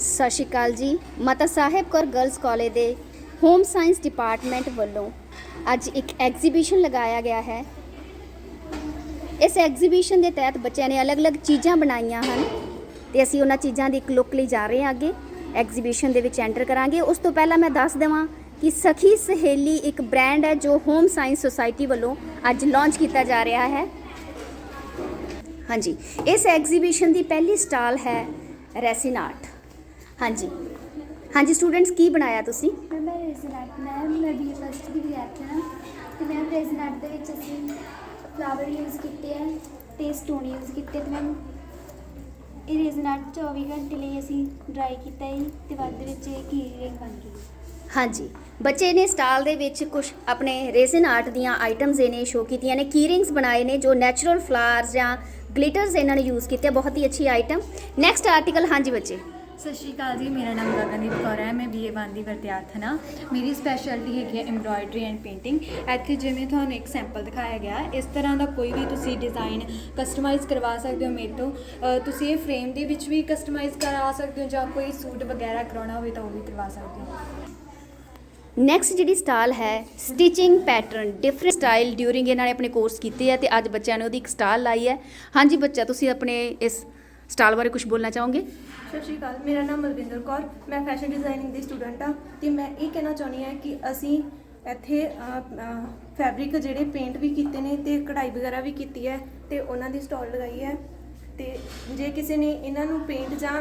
ਸਤਿ ਸ਼੍ਰੀ ਅਕਾਲ ਜੀ। Mata Sahib Kaur girls college ਦੇ ਹੋਮ ਸਾਇੰਸ ਡਿਪਾਰਟਮੈਂਟ ਵੱਲੋਂ ਅੱਜ ਇੱਕ ਐਗਜ਼ੀਬਿਸ਼ਨ ਲਗਾਇਆ ਗਿਆ ਹੈ। ਇਸ ਐਗਜ਼ੀਬਿਸ਼ਨ ਦੇ ਤਹਿਤ ਬੱਚਿਆਂ ਨੇ ਅਲੱਗ-ਅਲੱਗ ਚੀਜ਼ਾਂ ਬਣਾਈਆਂ ਹਨ ਤੇ ਅਸੀਂ ਉਹਨਾਂ ਚੀਜ਼ਾਂ ਦੀ ਇੱਕ ਲੁੱਕ ਲਈ ਜਾ ਰਹੇ ਹਾਂ ਅੱਗੇ। ਐਗਜ਼ੀਬਿਸ਼ਨ ਦੇ ਵਿੱਚ ਐਂਟਰ ਕਰਾਂਗੇ। ਉਸ ਤੋਂ ਪਹਿਲਾਂ ਮੈਂ ਦੱਸ ਦੇਵਾਂ ਕਿ ਸਖੀ ਸਹੇਲੀ ਇੱਕ ਬ੍ਰਾਂਡ ਹੈ ਜੋ ਹੋਮ ਸਾਇੰਸ ਸੁਸਾਇਟੀ ਵੱਲੋਂ ਅੱਜ ਲਾਂਚ ਕੀਤਾ ਜਾ ਰਿਹਾ ਹੈ। ਹਾਂਜੀ, ਇਸ ਐਗਜ਼ੀਬਿਸ਼ਨ ਦੀ ਪਹਿਲੀ ਸਟਾਲ ਹੈ ਰੈਸਿਨ ਆਰਟ ਹਾਂਜੀ। ਹਾਂਜੀ ਸਟੂਡੈਂਟਸ ਕੀ ਬਣਾਇਆ ਤੁਸੀਂ? ਮੈਂ ਮੈਂ ਰੇਜ਼ਨ ਆਰਟ ਮੈਂ ਮੈਂ ਬੀ ਫਸਟ ਦੀ ਵਿਦਿਆਰਥੀ ਹਾਂ ਤੇ ਮੈਂ ਰੇਜ਼ਨ ਆਰਟ ਦੇ ਵਿੱਚ ਅਸੀਂ ਫਲਾਵਰ ਯੂਜ਼ ਕੀਤੇ ਆ ਤੇ ਸਟੋਨ ਯੂਜ਼ ਕੀਤੇ ਤੇ ਮੈਂ ਇਹ ਰੇਜ਼ਨ ਆਰਟ 24 ਘੰਟੇ ਲਈ ਅਸੀਂ ਡਰਾਈ ਕੀਤਾ ਹੈ ਤੇ ਬਾਅਦ ਦੇ ਵਿੱਚ ਇਹ ਕੀ ਰਿੰਗ ਬਣ ਗਈ। ਹਾਂਜੀ। ਬੱਚੇ ਨੇ ਸਟਾਲ ਦੇ ਵਿੱਚ ਕੁਝ ਆਪਣੇ ਰੇਜ਼ਨ ਆਰਟ ਦੀਆਂ ਆਈਟਮਸ ਇਹਨੇ ਸ਼ੋ ਕੀਤੀਆਂ ਨੇ। ਕੀਰਿੰਗਸ ਬਣਾਏ ਨੇ ਜੋ ਨੈਚੁਰਲ ਫਲਾਵਰਸ ਜਾਂ ਗਲਿਟਰਸ ਇਹਨਾਂ ਨੇ ਯੂਜ਼ ਕੀਤੇ ਬਹੁਤ ਹੀ ਅੱਛੀ ਆਈਟਮ ਨੈਕਸਟ ਆਰਟੀਕਲ ਹਾਂਜੀ ਬੱਚੇ। ਸਤਿ ਸ਼੍ਰੀ ਅਕਾਲ ਜੀ, ਮੇਰਾ ਨਾਮ ਗਗਨਦੀਪ ਕੌਰ ਹੈ, ਮੈਂ ਬੀਏ ਵਨ ਦੀ ਵਿਦਿਆਰਥਣ ਹਾਂ। ਮੇਰੀ ਸਪੈਸ਼ਲਿਟੀ ਹੈਗੀ ਹੈ ਐਮਬ੍ਰਾਇਡਰੀ ਐਂਡ ਪੇਂਟਿੰਗ ਇੱਥੇ ਜਿਵੇਂ ਤੁਹਾਨੂੰ ਇੱਕ ਸੈਂਪਲ ਦਿਖਾਇਆ ਗਿਆ, ਇਸ ਤਰ੍ਹਾਂ ਦਾ ਕੋਈ ਵੀ ਤੁਸੀਂ ਡਿਜ਼ਾਈਨ ਕਸਟਮਾਈਜ਼ ਕਰਵਾ ਸਕਦੇ ਹੋ ਮੇਰੇ ਤੋਂ। ਤੁਸੀਂ ਇਹ ਫਰੇਮ ਦੇ ਵਿੱਚ ਵੀ ਕਸਟਮਾਈਜ਼ ਕਰਾ ਸਕਦੇ ਹੋ ਜਾਂ ਕੋਈ ਸੂਟ ਵਗੈਰਾ ਕਰਾਉਣਾ ਹੋਵੇ ਤਾਂ ਉਹ ਵੀ ਕਰਵਾ ਸਕਦੇ ਹੋ। ਨੈਕਸਟ ਜਿਹੜੀ ਸਟਾਲ ਹੈ stitching pattern different style during ਇਹਨਾਂ ਨੇ ਆਪਣੇ ਕੋਰਸ ਕੀਤੇ ਆ ਤੇ ਅੱਜ ਬੱਚਿਆਂ ਨੇ ਉਹਦੀ ਇੱਕ ਸਟਾਲ ਲਾਈ ਹੈ। ਹਾਂਜੀ ਬੱਚਾ, ਤੁਸੀਂ ਆਪਣੇ ਇਸ ਸਟਾਲ ਬਾਰੇ ਕੁਝ ਬੋਲਣਾ ਚਾਹੋਗੇ? ਸਤਿ ਸ਼੍ਰੀ ਅਕਾਲ, ਮੇਰਾ ਨਾਮ ਮਲਵਿੰਦਰ ਕੌਰ, ਮੈਂ ਫੈਸ਼ਨ ਡਿਜ਼ਾਈਨਿੰਗ ਦੀ ਸਟੂਡੈਂਟ ਆ ਤੇ ਮੈਂ ਇਹ ਕਹਿਣਾ ਚਾਹੁੰਦੀ ਹਾਂ ਕਿ ਅਸੀਂ ਇੱਥੇ ਫੈਬਰਿਕ ਜਿਹੜੇ ਪੇਂਟ ਵੀ ਕੀਤੇ ਨੇ ਤੇ ਕਢਾਈ ਵਗੈਰਾ ਵੀ ਕੀਤੀ ਹੈ ਤੇ ਉਹਨਾਂ ਦੀ ਸਟਾਲ ਲਗਾਈ ਹੈ ਤੇ ਜੇ ਕਿਸੇ ਨੇ ਇਹਨਾਂ ਨੂੰ ਪੇਂਟ ਜਾਂ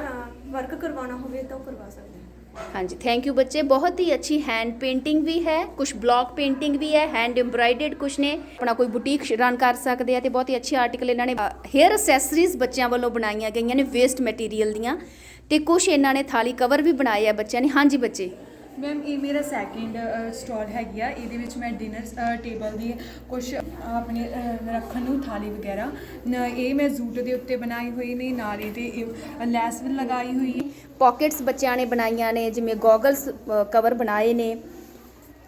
ਵਰਕ ਕਰਵਾਉਣਾ ਹੋਵੇ ਤਾਂ ਉਹ ਕਰਵਾ ਸਕਦੇ ਹੈ ਹਾਂਜੀ ਥੈਂਕ ਯੂ ਬੱਚੇ, ਬਹੁਤ ਹੀ ਅੱਛੀ ਹੈਂਡ ਪੇਂਟਿੰਗ ਵੀ ਹੈ ਕੁਝ ਬਲੌਕ ਪੇਂਟਿੰਗ ਵੀ ਹੈ ਹੈਂਡ ਐਮਬ੍ਰਾਇਡਰਡ ਕੁਝ ਨੇ, ਆਪਣਾ ਕੋਈ ਬੁਟੀਕ ਰਨ ਕਰ ਸਕਦੇ ਆ ਤੇ ਬਹੁਤ ਹੀ ਅੱਛੇ ਆਰਟੀਕਲ ਇਹਨਾਂ ਨੇ ਹੇਅਰ ਅਸੈਸਰੀਜ਼ ਬੱਚਿਆਂ ਵੱਲੋਂ ਬਣਾਈਆਂ ਗਈਆਂ ਨੇ ਵੇਸਟ ਮਟੀਰੀਅਲ ਦੀਆਂ ਤੇ ਕੁਝ ਇਹਨਾਂ ਨੇ ਥਾਲੀ ਕਵਰ ਵੀ ਬਣਾਏ ਆ ਬੱਚਿਆਂ ਨੇ, ਹਾਂਜੀ ਬੱਚੇ। ਮੈਮ ਇਹ ਮੇਰਾ ਸੈਕਿੰਡ ਸਟਾਲ ਹੈਗੀ ਆ। ਇਹਦੇ ਵਿੱਚ ਮੈਂ ਡਿਨਰ ਟੇਬਲ ਦੀ ਕੁਝ ਆਪਣੇ ਰੱਖਣ ਨੂੰ ਥਾਲੀ ਵਗੈਰਾ। ਇਹ ਮੈਂ ਜ਼ੂਟ ਦੇ ਉੱਤੇ ਬਣਾਈ ਹੋਈ ਨੇ, ਨਾਲ ਇਹਦੇ ਲੈਸ ਵੀ ਲਗਾਈ ਹੋਈ ਹੈ। ਪਾਕਟਸ ਬੱਚਿਆਂ ਨੇ ਬਣਾਈਆਂ ਨੇ, ਜਿਵੇਂ ਗੋਗਲਸ ਕਵਰ ਬਣਾਏ ਨੇ।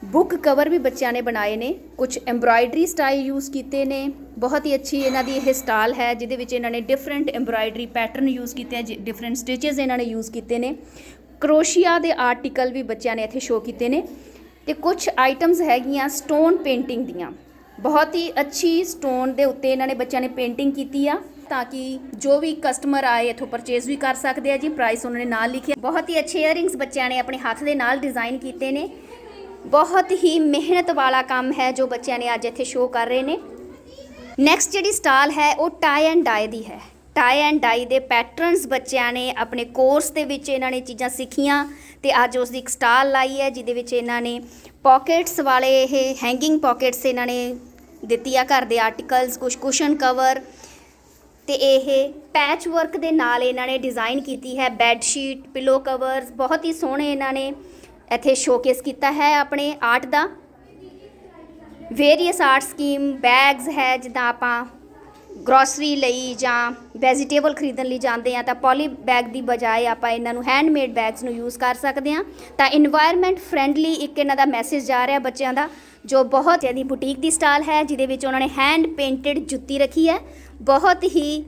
ਬੁੱਕ ਕਵਰ ਵੀ ਬੱਚਿਆਂ ਨੇ ਬਣਾਏ ਨੇ। ਕੁਝ ਐਮਬ੍ਰਾਇਡਰੀ ਸਟਾਈਲ ਯੂਜ਼ ਕੀਤੇ ਨੇ। ਬਹੁਤ ਹੀ ਅੱਛੀ ਇਹਨਾਂ ਦੀ ਇਹ ਸਟਾਲ ਹੈ, ਜਿਹਦੇ ਵਿੱਚ ਇਹਨਾਂ ਨੇ ਡਿਫਰੈਂਟ ਐਮਬ੍ਰਾਇਡਰੀ ਪੈਟਰਨ ਯੂਜ਼ ਕੀਤੇ ਆ ਡਿਫਰੈਂਟ ਸਟਿਚਸ ਇਹਨਾਂ ਨੇ ਯੂਜ਼ ਕੀਤੇ ਨੇ। ਕਰੋਸ਼ੀਆ ਦੇ ਆਰਟੀਕਲ ਵੀ ਬੱਚਿਆਂ ਨੇ ਇੱਥੇ ਸ਼ੋਅ ਕੀਤੇ ਨੇ ਤੇ ਕੁਝ ਆਈਟਮਸ ਹੈਗੀਆਂ ਸਟੋਨ ਪੇਂਟਿੰਗ ਦੀਆਂ। ਬਹੁਤ ਹੀ ਅੱਛੀ ਸਟੋਨ ਦੇ ਉੱਤੇ ਇਹਨਾਂ ਨੇ ਬੱਚਿਆਂ ਨੇ ਪੇਂਟਿੰਗ ਕੀਤੀ ਆ ਤਾਂ ਕਿ ਜੋ ਵੀ ਕਸਟਮਰ ਆਏ ਇੱਥੋਂ ਪਰਚੇਸ ਵੀ ਕਰ ਸਕਦੇ ਆ ਜੀ ਪ੍ਰਾਈਸ ਉਹਨਾਂ ਨੇ ਨਾਲ ਲਿਖਿਆ। ਬਹੁਤ ਹੀ ਅੱਛੇ ਇਅਰਿੰਗਸ ਬੱਚਿਆਂ ਨੇ ਆਪਣੇ ਹੱਥ ਦੇ ਨਾਲ ਡਿਜ਼ਾਈਨ ਕੀਤੇ ਨੇ। ਬਹੁਤ ਹੀ ਮਿਹਨਤ ਵਾਲਾ ਕੰਮ ਹੈ ਜੋ ਬੱਚਿਆਂ ਨੇ ਅੱਜ ਇੱਥੇ ਸ਼ੋਅ ਕਰ ਰਹੇ ਨੇ। ਨੈਕਸਟ ਜਿਹੜੀ ਸਟਾਲ ਹੈ ਉਹ ਟਾਈ ਐਂਡ ਡਾਈ ਦੀ ਹੈ। ਟਾਈ ਐਂਡ ਡਾਈ ਦੇ ਪੈਟਰਨਸ ਬੱਚਿਆਂ ਨੇ ਆਪਣੇ ਕੋਰਸ ਦੇ ਵਿੱਚ ਇਹਨਾਂ ਨੇ ਚੀਜ਼ਾਂ ਸਿੱਖੀਆਂ ਤੇ ਅੱਜ ਉਸ ਦੀ ਇੱਕ ਸਟਾਲ ਲਾਈ ਹੈ, ਜਿਹਦੇ ਵਿੱਚ ਇਹਨਾਂ ਨੇ ਪਾਕਟਸ ਵਾਲੇ ਇਹ ਹੈਂਗਿੰਗ ਪਾਕਟਸ ਇਹਨਾਂ ਨੇ ਦਿੱਤੀ ਆ, ਘਰ ਦੇ ਆਰਟੀਕਲਸ ਕੁਝ ਕੁਸ਼ਨ ਕਵਰ ਤੇ ਇਹ ਪੈਚ ਵਰਕ ਦੇ ਨਾਲ ਇਹਨਾਂ ਨੇ ਡਿਜ਼ਾਈਨ ਕੀਤੀ ਹੈ ਬੈੱਡ ਸ਼ੀਟ ਪਿਲੋ ਕਵਰਸ ਬਹੁਤ ਹੀ ਸੋਹਣੇ ਇਹਨਾਂ ਨੇ ਇੱਥੇ ਸ਼ੋਕੇਸ ਕੀਤਾ ਹੈ ਆਪਣੇ ਆਰਟ ਦਾ। ਵੇਰੀਅਸ ਆਰਟ ਸਕੀਮ ਬੈਗਸ ਹੈ, ਜਿੱਦਾਂ ਆਪਾਂ ਗਰੋਸਰੀ ਲਈ ਜਾਂ ਵੈਜੀਟੇਬਲ ਖਰੀਦਣ ਲਈ ਜਾਂਦੇ ਆ ਤਾਂ ਪੋਲੀ ਬੈਗ ਦੀ ਬਜਾਏ ਆਪਾਂ ਇਹਨਾਂ ਨੂੰ ਹੈਂਡਮੇਡ ਬੈਗਸ ਨੂੰ ਯੂਜ਼ ਕਰ ਸਕਦੇ ਆ ਤਾਂ এনवायरमेंट ਫਰੈਂਡਲੀ ਇੱਕ ਇਹਨਾਂ ਦਾ ਮੈਸੇਜ ਜਾ ਰਿਹਾ ਬੱਚਿਆਂ ਦਾ, ਜੋ ਬਹੁਤ ਇਹਦੀ ਬੁਟੀਕ ਦੀ ਸਟਾਲ ਹੈ, ਜਿਹਦੇ ਵਿੱਚ ਉਹਨਾਂ ਨੇ ਹੈਂਡ ਪੇਂਟਡ ਜੁੱਤੀ ਰੱਖੀ ਹੈ। ਬਹੁਤ ਹੀ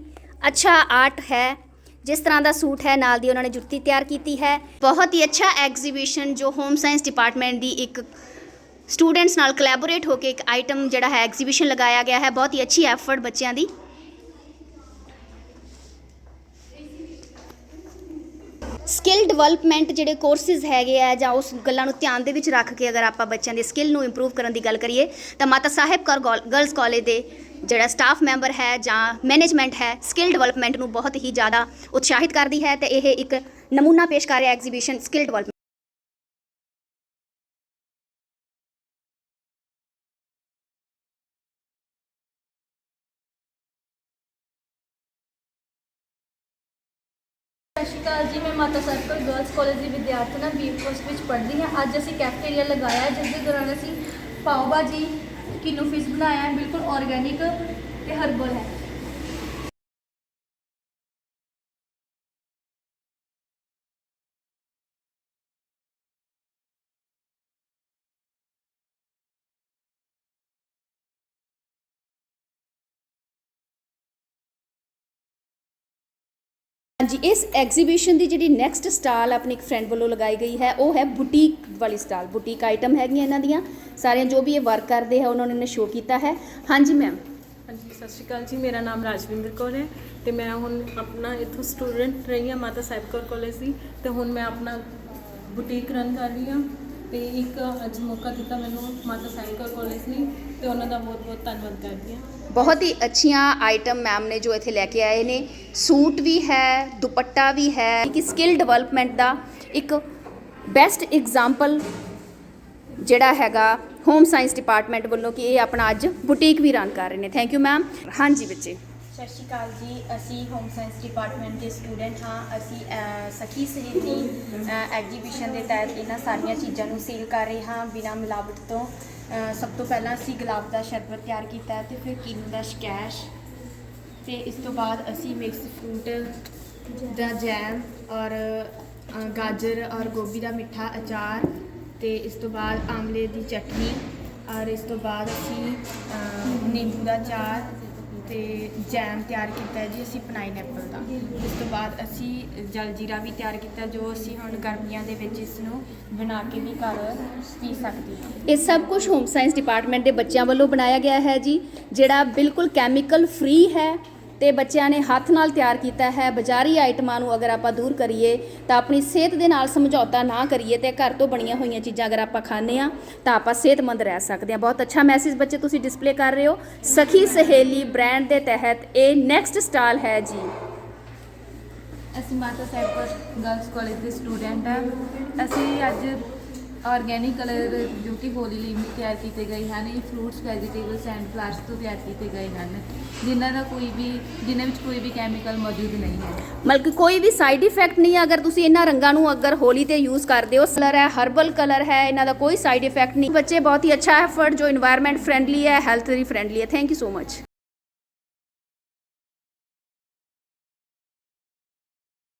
ਅੱਛਾ ਆਰਟ ਹੈ। ਜਿਸ ਤਰ੍ਹਾਂ ਦਾ ਸੂਟ ਹੈ, ਨਾਲ ਦੀ ਉਹਨਾਂ ਨੇ ਜੁੱਤੀ ਤਿਆਰ ਕੀਤੀ ਹੈ। ਬਹੁਤ ਹੀ ਅੱਛਾ ਐਗਜ਼ੀਬਿਸ਼ਨ ਜੋ ਹੋਮ ਸਾਇੰਸ ਡਿਪਾਰਟਮੈਂਟ ਦੀ ਇੱਕ ਸਟੂਡੈਂਟਸ ਨਾਲ ਕੋਲੈਬੋਰੇਟ ਹੋ ਕੇ ਇੱਕ ਆਈਟਮ ਜਿਹੜਾ ਹੈ ਐਗਜ਼ੀਬਿਸ਼ਨ ਲਗਾਇਆ ਗਿਆ ਹੈ। ਬਹੁਤ ਹੀ ਅੱਛੀ ਐਫਰਟ ਬੱਚਿਆਂ ਦੀ। ਸਕਿੱਲ ਡਿਵੈਲਪਮੈਂਟ ਜਿਹੜੇ ਕੋਰਸਿਸ ਹੈਗੇ ਆ ਜਾਂ ਉਸ ਗੱਲਾਂ ਨੂੰ ਧਿਆਨ ਦੇ ਵਿੱਚ ਰੱਖ ਕੇ ਅਗਰ ਆਪਾਂ ਬੱਚਿਆਂ ਦੇ ਸਕਿੱਲ ਨੂੰ ਇੰਪਰੂਵ ਕਰਨ ਦੀ ਗੱਲ ਕਰੀਏ, ਤਾਂ ਮਾਤਾ ਸਾਹਿਬ ਕੌਰ ਗਰਲਸ ਕਾਲਜ ਦੇ ਜਿਹੜਾ ਸਟਾਫ ਮੈਂਬਰ ਹੈ ਜਾਂ ਮੈਨੇਜਮੈਂਟ ਹੈ ਸਕਿੱਲ ਡਿਵੈਲਪਮੈਂਟ ਨੂੰ ਬਹੁਤ ਹੀ ਜ਼ਿਆਦਾ ਉਤਸ਼ਾਹਿਤ ਕਰਦੀ ਹੈ ਤੇ ਇਹ ਇੱਕ ਨਮੂਨਾ ਪੇਸ਼ ਕਰ ਰਿਹਾ ਐਗਜ਼ੀਬਿਸ਼ਨ ਸਕਿੱਲ ਡਿਵੈਲਪਮੈਂਟ ਮੈਂ ਮਾਤਾ ਸਰਕਲ ਗਰਲਸ ਕਾਲਜ ਦੀ ਵਿਦਿਆਰਥਣ ਹਾਂ ਬੀ ਕੋਰਸ ਵਿੱਚ ਪੜ੍ਹਦੀ ਹਾਂ। ਅੱਜ ਅਸੀਂ ਕੈਫੇਟੇਰੀਆ ਲਗਾਇਆ ਹੈ, ਜਿਸ ਦੇ ਦੌਰਾਨ ਅਸੀਂ ਪਾਓ ਭਾਜੀ ਕਿਨੂ ਫਿਸ਼ ਬਣਾਇਆ ਹੈ ਬਿਲਕੁਲ ਆਰਗੇਨਿਕ ਤੇ ਹਰਬਲ ਹੈ। ਹਾਂਜੀ, ਇਸ ਐਗਜ਼ੀਬਿਸ਼ਨ ਦੀ ਜਿਹੜੀ ਨੈਕਸਟ ਸਟਾਲ ਆਪਣੀ ਇੱਕ ਫਰੈਂਡ ਵੱਲੋਂ ਲਗਾਈ ਗਈ ਹੈ, ਉਹ ਹੈ ਬੁਟੀਕ ਵਾਲੀ ਸਟਾਲ ਬੁਟੀਕ ਆਈਟਮ ਹੈਗੀਆਂ ਇਹਨਾਂ ਦੀਆਂ। ਸਾਰੀਆਂ ਜੋ ਵੀ ਇਹ ਵਰਕ ਕਰਦੇ ਹੈ ਉਹਨਾਂ ਨੇ ਸ਼ੋਅ ਕੀਤਾ ਹੈ। ਹਾਂਜੀ ਮੈਮ ਹਾਂਜੀ, ਸਤਿ ਸ਼੍ਰੀ ਅਕਾਲ ਜੀ। ਮੇਰਾ ਨਾਮ ਰਾਜਵਿੰਦਰ ਕੌਰ ਹੈ ਤੇ ਮੈਂ ਹੁਣ ਆਪਣਾ ਇੱਥੋਂ ਸਟੂਡੈਂਟ ਰਹੀ ਹਾਂ, ਮਾਤਾ ਸਾਹਿਬ ਕੌਰ ਕਾਲਜ ਦੀ। ਤੇ ਹੁਣ ਮੈਂ ਆਪਣਾ ਬੁਟੀਕ ਰਨ ਕਰ ਰਹੀ ਹਾਂ। ਤੇ ਇੱਕ ਅੱਜ ਮੌਕਾ ਦਿੱਤਾ ਮੈਨੂੰ ਮਾਤਾ ਸਾਹਿਬ ਕਾਲਜ ਨੇ ਤੇ ਉਹਨਾਂ ਦਾ ਬਹੁਤ ਬਹੁਤ ਧੰਨਵਾਦ ਕਰਦੀ ਹਾਂ। ਬਹੁਤ ਹੀ ਅੱਛੀਆਂ ਆਈਟਮ ਮੈਮ ਨੇ ਜੋ ਇੱਥੇ ਲੈ ਕੇ ਆਏ ਨੇ। ਸੂਟ ਵੀ ਹੈ, ਦੁਪੱਟਾ ਵੀ ਹੈ। ਕਿ ਸਕਿੱਲ ਡਿਵੈਲਪਮੈਂਟ ਦਾ ਇੱਕ ਬੈਸਟ ਐਗਜ਼ਾਮਪਲ ਜਿਹੜਾ ਹੈਗਾ ਹੋਮ ਸਾਇੰਸ ਡਿਪਾਰਟਮੈਂਟ ਵੱਲੋਂ ਕਿ ਇਹ ਆਪਣਾ ਅੱਜ ਬੁਟੀਕ ਵੀ ਰਨ ਕਰ ਰਹੇ ਨੇ। ਥੈਂਕ ਯੂ ਮੈਮ ਹਾਂਜੀ ਬੱਚੇ। ਸਤਿ ਸ਼੍ਰੀ ਅਕਾਲ ਜੀ। ਅਸੀਂ ਹੋਮ ਸਾਇੰਸ ਡਿਪਾਰਟਮੈਂਟ ਦੇ ਸਟੂਡੈਂਟ ਹਾਂ। ਅਸੀਂ ਸਖੀ ਸਹੇਲੀ ਐਗਜੀਬਿਸ਼ਨ ਦੇ ਤਹਿਤ ਇਹਨਾਂ ਸਾਰੀਆਂ ਚੀਜ਼ਾਂ ਨੂੰ ਸੀਲ ਕਰ ਰਹੇ ਹਾਂ ਬਿਨਾਂ ਮਿਲਾਵਟ ਤੋਂ। ਸਭ ਤੋਂ ਪਹਿਲਾਂ ਅਸੀਂ ਗੁਲਾਬ ਦਾ ਸ਼ਰਬਤ ਤਿਆਰ ਕੀਤਾ ਹੈ ਤੇ ਫਿਰ ਕਿਨੂੰ ਦਾ ਸਕੈਸ਼। ਤੇ ਇਸ ਤੋਂ ਬਾਅਦ ਅਸੀਂ ਮਿਕਸ ਫਰੂਟ ਦਾ ਜੈਮ ਔਰ ਗਾਜਰ ਔਰ ਗੋਭੀ ਦਾ ਮਿੱਠਾ ਅਚਾਰ ਤੇ ਇਸ ਤੋਂ ਬਾਅਦ ਆਮਲੇ ਦੀ ਚਟਨੀ ਔਰ ਇਸ ਤੋਂ ਬਾਅਦ ਅਸੀਂ ਨਿੰਬੂ ਦਾ ਅਚਾਰ ਤੇ ਜੈਮ ਤਿਆਰ ਕੀਤਾ ਹੈ ਜੀ ਅਸੀਂ ਪਾਈਨਐਪਲ ਦਾ। ਉਸ ਤੋਂ ਬਾਅਦ ਅਸੀਂ ਜਲਜੀਰਾ ਵੀ ਤਿਆਰ ਕੀਤਾ, ਜੋ ਅਸੀਂ ਹੁਣ ਗਰਮੀਆਂ ਦੇ ਵਿੱਚ ਇਸ ਨੂੰ ਬਣਾ ਕੇ ਵੀ ਘਰ ਪੀ ਸਕਦੇ ਹਾਂ। ਇਹ ਸਭ ਕੁਝ ਹੋਮ ਸਾਇੰਸ ਡਿਪਾਰਟਮੈਂਟ ਦੇ ਬੱਚਿਆਂ ਵੱਲੋਂ ਬਣਾਇਆ ਗਿਆ ਹੈ ਜੀ, ਜਿਹੜਾ ਬਿਲਕੁਲ ਕੈਮੀਕਲ ਫ੍ਰੀ ਹੈ। ਤੇ ਬੱਚਿਆਂ ਨੇ ਹੱਥ ਨਾਲ ਤਿਆਰ ਕੀਤਾ ਹੈ। ਬਾਜ਼ਾਰੀ ਆਈਟਮਾਂ ਨੂੰ ਅਗਰ ਆਪਾਂ ਦੂਰ ਕਰੀਏ, ਤਾਂ ਆਪਣੀ ਸਿਹਤ ਦੇ ਨਾਲ ਸਮਝੌਤਾ ਨਾ ਕਰੀਏ ਤੇ ਘਰ ਤੋਂ ਬਣੀਆਂ ਹੋਈਆਂ ਚੀਜ਼ਾਂ ਅਗਰ ਆਪਾਂ ਖਾਂਦੇ ਆ ਤਾਂ ਆਪਾਂ ਸਿਹਤਮੰਦ ਰਹਿ ਸਕਦੇ ਹਾਂ। ਬਹੁਤ ਅੱਛਾ ਮੈਸੇਜ ਬੱਚੇ ਤੁਸੀਂ ਡਿਸਪਲੇ ਕਰ ਰਹੇ ਹੋ। ਸਖੀ ਸਹੇਲੀ ਬ੍ਰਾਂਡ ਦੇ ਤਹਿਤ ਇਹ ਨੈਕਸਟ ਸਟਾਲ ਹੈ ਜੀ। ਅਸੀਂ ਮਾਤਾ ਸਾਹਿਬ ਗਰਲਸ ਕਾਲਜ ਦੇ ਸਟੂਡੈਂਟ ਹਾਂ। ਅਸੀਂ ਅੱਜ ਆਰਗੈਨਿਕ ਕਲਰ ਬਿਊਟੀ ਬੋਡੀ ਲਈ ਵੀ ਤਿਆਰ ਕੀਤੇ ਗਏ ਹਨ, ਇਹ ਫਰੂਟਸ ਵੈਜੀਟੇਬਲਸ ਐਂਡ ਫਲਾਵਰਸ ਤੋਂ ਤਿਆਰ ਕੀਤੇ ਗਏ ਹਨ, ਜਿਨ੍ਹਾਂ ਦਾ ਕੋਈ ਵੀ, ਜਿਨ੍ਹਾਂ ਵਿੱਚ ਕੋਈ ਵੀ ਕੈਮੀਕਲ ਮੌਜੂਦ ਨਹੀਂ ਹੈ। ਮਤਲਬ ਕੋਈ ਵੀ ਸਾਈਡ ਇਫੈਕਟ ਨਹੀਂ, ਅਗਰ ਤੁਸੀਂ ਇਹਨਾਂ ਰੰਗਾਂ ਨੂੰ ਅਗਰ ਹੋਲੀ ਤੇ ਯੂਜ਼ ਕਰਦੇ ਹੋ ਕਲਰ ਹੈ ਹਰਬਲ ਕਲਰ ਹੈ, ਇਹਨਾਂ ਦਾ ਕੋਈ ਸਾਈਡ ਇਫੈਕਟ ਨਹੀਂ। ਬੱਚੇ ਬਹੁਤ ਹੀ ਅੱਛਾ ਐਫਰਟ ਜੋ এনवायरमेंट ਫਰੈਂਡਲੀ ਹੈ ਹੈਲਥ ਫਰੈਂਡਲੀ ਹੈ। Thank you so much